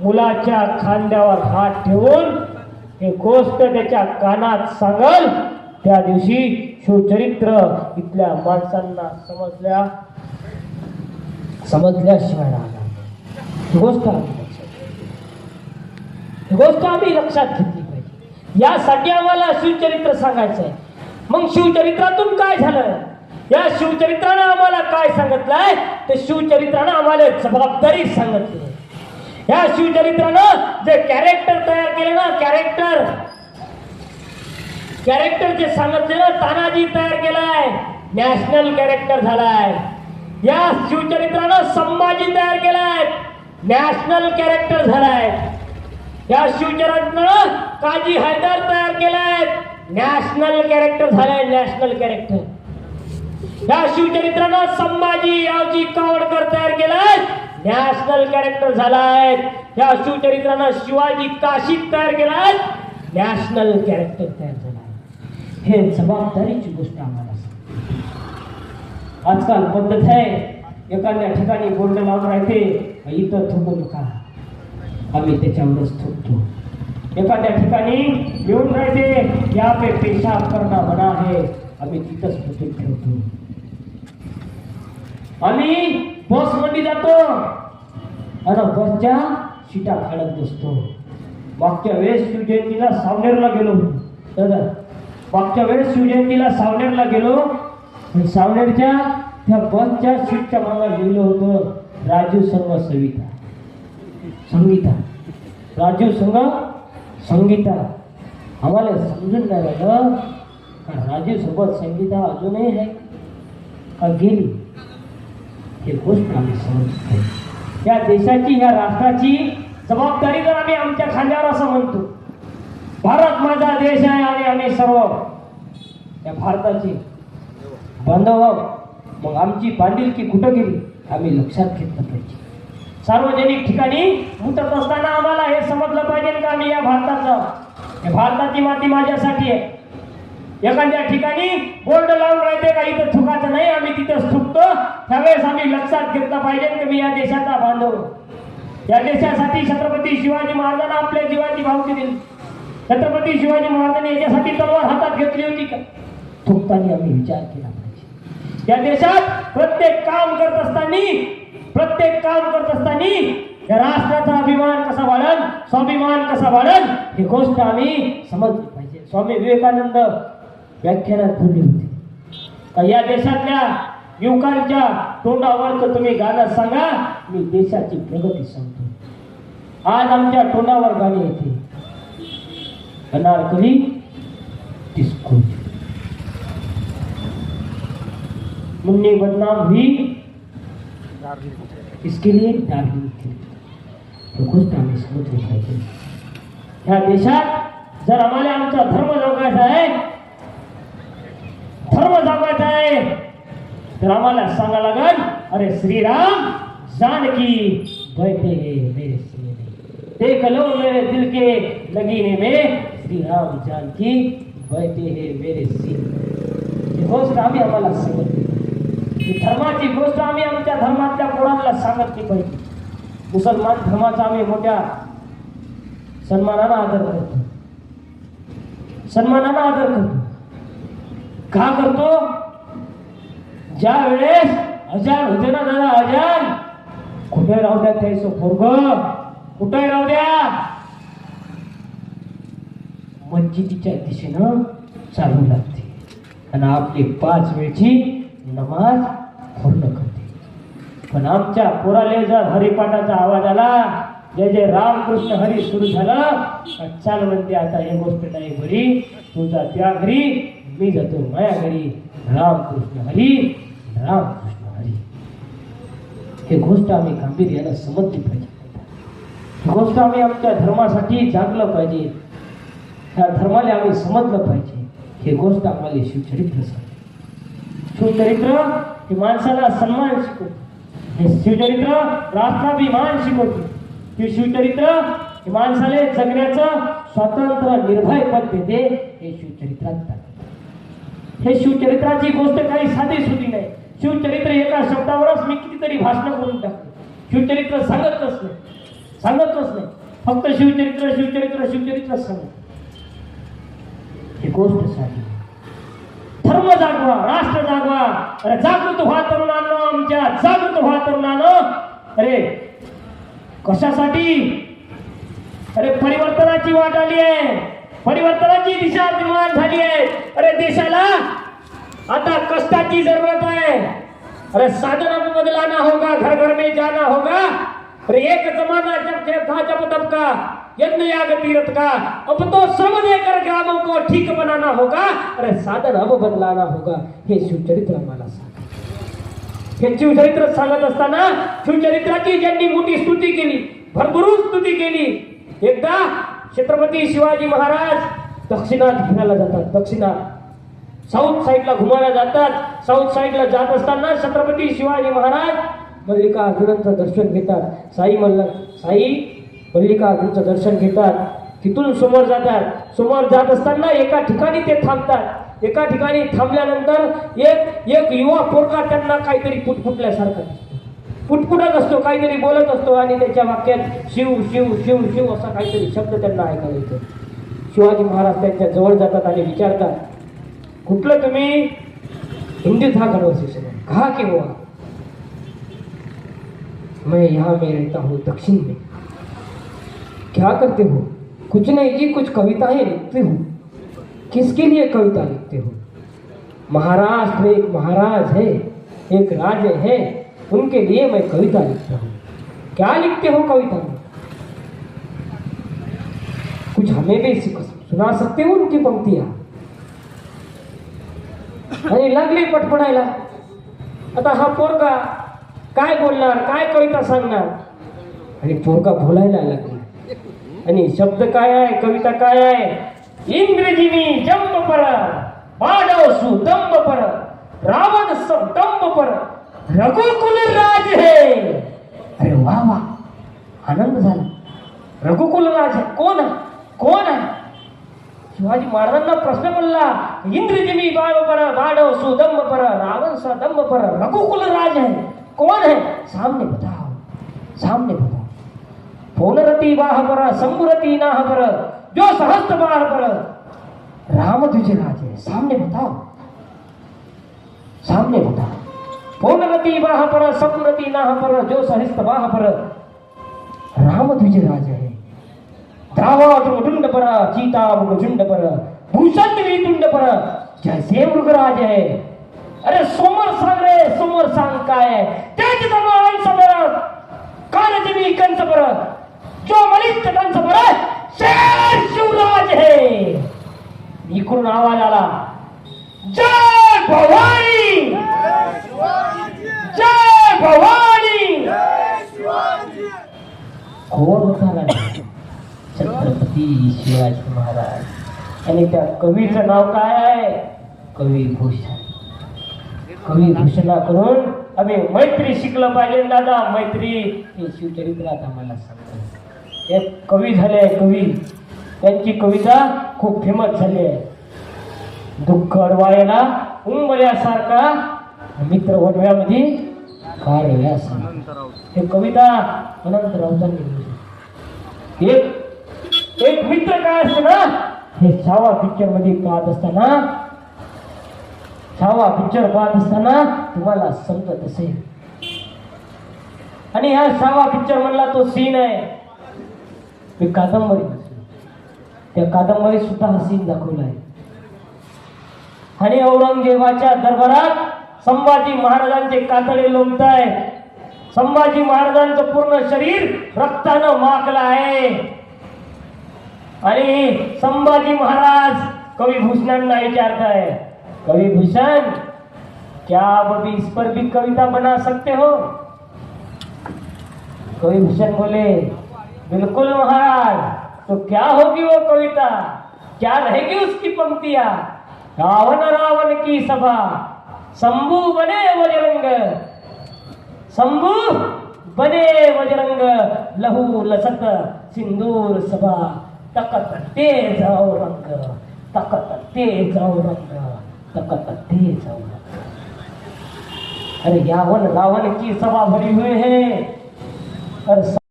मुलाच्या खांद्यावर हात ठेवून हे गोष्ट त्याच्या कानात सांगल त्या दिवशी शिवचरित्र इथल्या माणसांना समजल्या. समजल्याशिवाय राहणार गोष्ट आम्ही लक्षात घेतली. गोष्ट आम्ही लक्षात घेतली पाहिजे. यासाठी आम्हाला शिवचरित्र सांगायचं आहे. मग शिवचरित्रातून काय झालं? या शिवचरित्रानं आम्हाला काय सांगितलंय? ते शिवचरित्रानं आम्हाला जबाबदारी सांगितली. ह्या या शिवचरित्रानं जे कॅरेक्टर तयार केले ना कॅरेक्टर कॅरेक्टर जे सांगितले ना तानाजी तयार केलाय. नॅशनल कॅरेक्टर झालाय. या शिवचरित्रानं संभाजी तयार केलाय. नॅशनल कॅरेक्टर झालाय. या शिवचरित्रानं काजी हैदर तयार केलाय. नॅशनल कॅरेक्टर झालाय नॅशनल कॅरेक्टर या शिवचरित्रानं संभाजी यावजी नॅशनल कॅरेक्टर झालाय. या शिवचरित्रानं शिवाजी काशीत तयार केलाय. नॅशनल कॅरेक्टर तयार झालाय. हे जबाबदारीची गोष्ट आम्हाला आजकाल पद्धत आहे. एखाद्या ठिकाणी बोर्ड लावून राहते. इथं थुकू नका. आम्ही त्याच्यावरच थुकतो. एखाद्या ठिकाणी येऊन राहते. या पे पेशाब करणं मना आहे आम्ही तिथंच थुकून ठेवतो. आम्ही बसमध्ये जातो. आणि बसच्या सीटा खाडत बसतो. मागच्या वेळेस शिवजयंतीला सावनेरला गेलो. दादा मागच्या वेळेस शिवजयंतीला सावनेरला गेलो. आणि सावनेरच्या त्या बसच्या सीटच्या मागे लिहिलं होतं राजू संघ सविता. संगीता. राजू संघ संगीता. आम्हाला समजून नाही राहिलं का राजू सोबत संगीता अजूनही आहे का गेली? हे गोष्ट आम्ही समजतो या देशाची या राष्ट्राची जबाबदारी जर आम्ही आमच्या खांद्यावर असं म्हणतो भारत माझा देश आहे आणि आम्ही सर्व या भारताची बांधव मग आमची बांधिलकी कुठं गेली? आम्ही लक्षात घेतलं पाहिजे. सार्वजनिक ठिकाणी मुतत असताना आम्हाला हे समजलं पाहिजे का आम्ही या भारताचं? या भारताची माती माझ्यासाठी आहे. एखाद्या ठिकाणी बोर्ड लावून राहते का? इथं थुकाचं नाही आम्ही तिथंच थुकतो. त्यावेळेस आम्ही लक्षात घेतलं पाहिजे की मी या देशाचा बांधव. या देशासाठी छत्रपती शिवाजी महाराजांना आपल्या जीवाची भावती दिली. छत्रपती शिवाजी महाराजांनी याच्यासाठी तलवार हातात घेतली होती का? थुकताना आम्ही विचार केला पाहिजे. या देशात प्रत्येक काम करत असताना प्रत्येक काम करत असताना या राष्ट्राचा अभिमान कसा वाढल स्वाभिमान कसा वाढल ही गोष्ट आम्ही समजली पाहिजे. स्वामी विवेकानंद व्याख्यानात बोलले होती. या देशातल्या युवकांच्या तोंडावरचं तुम्ही गाणं सांगा मी देशाची प्रगती सांगतो. आज आमच्या तोंडावर गाणी येते. अनारकली डिस्को. मुन्नी बदनाम हुई इसके लिए? डार्लिंग थी ही गोष्ट आम्ही समजली पाहिजे ह्या देशात जर आम्हाला आमचा धर्म जगायचा आहे धर्म जगायचा आहे तर आम्हाला सांगा लागल अरे श्रीराम, जानकी बैठे हैं मेरे सीने। देख लो मेरे दिल के लगीने में श्री राम जानकी, बैठे हैं मेरे सीने। गोष्ट आम्ही आम्हाला सांगितली ही धर्माची गोष्ट आम्ही आमच्या धर्मातल्या पोरांना सांगितली पाहिजे मुसलमान धर्माचा आम्ही मोठ्या सन्मानानं आदर करतो। सन्मानानं आदर करतो। का करतो? ज्या वेळेस अजान होते ना दादा अजान? कुठे राहू द्या त्याचं पोरग? कुठे राहू द्या? मस्जिदीच्या दिशेनं चालू लागते. आणि आपली पाच वेळची नमाज पूर्ण करते. पण आमच्या पोराले जर हरिपाठाचा आवाज आला जय जय रामकृष्ण हरी सुरू झालं चाल म्हणते आता हे गोष्ट नाही बरी. तुझा त्या घरी मी जातो माया घरी. रामकृष्ण हरी रामकृष्ण हरी. हे गोष्ट आम्ही गांभीर्यानं समजली पाहिजे. ही गोष्ट आम्ही आमच्या धर्मासाठी जागलं पाहिजे. त्या धर्माला आम्ही समजलं पाहिजे. हे गोष्ट आम्हाला शिवचरित्र सांग शिवचरित्र हे माणसाला सन्मान शिकवते. हे शिवचरित्र राष्ट्राभिमान शिकवते. हे शिवचरित्र हे माणसाला जगण्याचं स्वातंत्र्य निर्भय पद देते. हे शिवचरित्रात हे शिवचरित्राची गोष्ट काही साधी सुधी नाही. शिवचरित्र एका शब्दावरच मी कितीतरी भाषण करून टाकतो. शिवचरित्र सांगतच नाही. सांगतच नाही. फक्त शिवचरित्र शिवचरित्र शिवचरित्र सांगत. ही गोष्ट साधी. धर्म जागवा राष्ट्र जागवा. अरे जागृत व्हा तरुणांनो आमच्या. जागृत व्हा तरुणानं. अरे कशासाठी? अरे परिवर्तनाची वाट आली आहे. परिवर्तनाची दिशा निर्माण झाली आहे. अरे देशाला आता कष्टाची जरूरत आहे. अरे साधन अब बदलाना होगा घर घर में जाना होगा. अरे एक जमाना जब था जब तब का यज्ञ याग तीरथ का अब तो श्रम देकर ग्रामों को ठीक बनाना होगा. अरे साधन अब बदलाना होगा. हे शिवचरित्र आम्हाला सांग. हे शिवचरित्र सांगत असताना शिवचरित्राची ज्यांनी मोठी स्तुती केली भरभरून स्तुती केली एकदा छत्रपती शिवाजी महाराज दक्षिणात फिरायला जातात. दक्षिणात. साऊथ साईडला घुमायला जातात. साऊथ साईडला जात असताना छत्रपती शिवाजी महाराज मल्लिका अर्जुनांचं दर्शन घेतात. साई मल्ल साई मल्लिकार्जुनचं दर्शन घेतात. तिथून समोर जातात. समोर जात असताना एका ठिकाणी ते थांबतात. एका ठिकाणी थांबल्यानंतर एक एक युवा पोरका त्यांना काहीतरी फुटफुटल्यासारखं दिसतो. पुटपुटत असतो काहीतरी बोलत असतो आणि त्याच्या वाक्यात शिव शिव शिव शिव असा काहीतरी शब्द त्यांना ऐकायला येतो. शिवाजी महाराज त्यांच्या जवळ जातात आणि विचारतात कुठलं तुम्ही हिंदी था कन्वर्सेशन कहा कि हुआ मैं यहाँ में रहता हूँ दक्षिण में. क्या करते हो? कुछ नहीं जी कुछ कविताएं लिखते हो? किसके लिए कविता लिखते हो? महाराष्ट्र एक महाराज है एक राज्य है। उनके लिए मैं कविता लिखता हूँ। क्या लिखते हो कविता? में कुछ हमें भी सुना सकते हो उनकी पंक्तियां? आणि लागले पटपडायला आता हा पोरगा काय बोलणार काय कविता सांगणार? आणि पोरगा बोलायला लागला. आणि शब्द काय आहे कविता काय आहे? इंग्रजी मी जंप पर मानव सुदंब पर रावण सबदंब पर रघुकुल राज है. अरे वा वा. आनंद झाला. रघुकुल राज कोण आहे? कोण आहे? शिवाजी महाराजांना प्रश्न पडला. इंद्रजिमी बाळ पर बाणव सुदंब पर रावण सदंब पर रघुकुल राज है. कौन है सामने बताओ. सामने बताओ. पौनरती वाह पर संबुरती नाह पर जो सहस्त्र बाह पर. राम तुझे राज है. सामने बताओ. सामने बताओ. पौनरती वाह पर सपनती नाह पर जो सहस्त्र बाह पर। राम तुझे राज है। द्रावाज मुटुंड पर चीता मुझुंड पर भूषण तुंड पर। जैसे मृगराज है। अरे समोर सांग रे समोर सांग काय आहे तेच तमाम समोर कान जमी कंस पर। जो मलिष्ठ कंस पर शेर शिवराज है। इकडून आवाज आला जय भवानी जय भवानी। कोण होता छत्रपती शिवाजी महाराज. आणि त्या कवीचं नाव काय आहे? कवी भूषण. कवी भूषणाकडून आम्ही मैत्री शिकलं पाहिजे दादा. मैत्री हे शिवचरित्रात आम्हाला सांगतात एक कवी झाले आहे कवी. त्यांची कविता खूप फेमस झाली आहे. दुःख अडवायला उंबल्यासारखा मित्र ओढव्यामध्ये कारव्यासारखा हे कविता अनंत राऊतांनी लिहिली. एक एक मित्र काय असते ना? हे छावा पिक्चरमध्ये पाहत असताना छावा पिक्चर पाहत असताना तुम्हाला समजत असेल. आणि ह्या छावा पिक्चर मधला तो सीन आहे. ते कादंबरी त्या कादंबरीत सुद्धा हा सीन दाखवला आहे. आणि औरंगजेबाच्या दरबारात संभाजी महाराजांचे कातडे लोंबत आहे संभाजी महाराजांचं पूर्ण शरीर रक्तानं माखलं आहे. आणि संभाजी महाराज कवी भूषणांना विचारताय कवि भूषण क्या आप इस पर भी कविता बना सकते हो? कवि भूषण बोले बिल्कुल महाराज तो क्या होगी वो कविता? क्या रहेगी उसकी पंक्तियां? रावण रावण की सभा शंभू बने वजरंग. शंभू बने वजरंग. लहू लसत सिंदूर सभा. तकत ते जाओ रंग. तकत ते जाओ रंग. तकत ते जाओ रंग. अरे यावन रावण की सभा भरी हुई है. और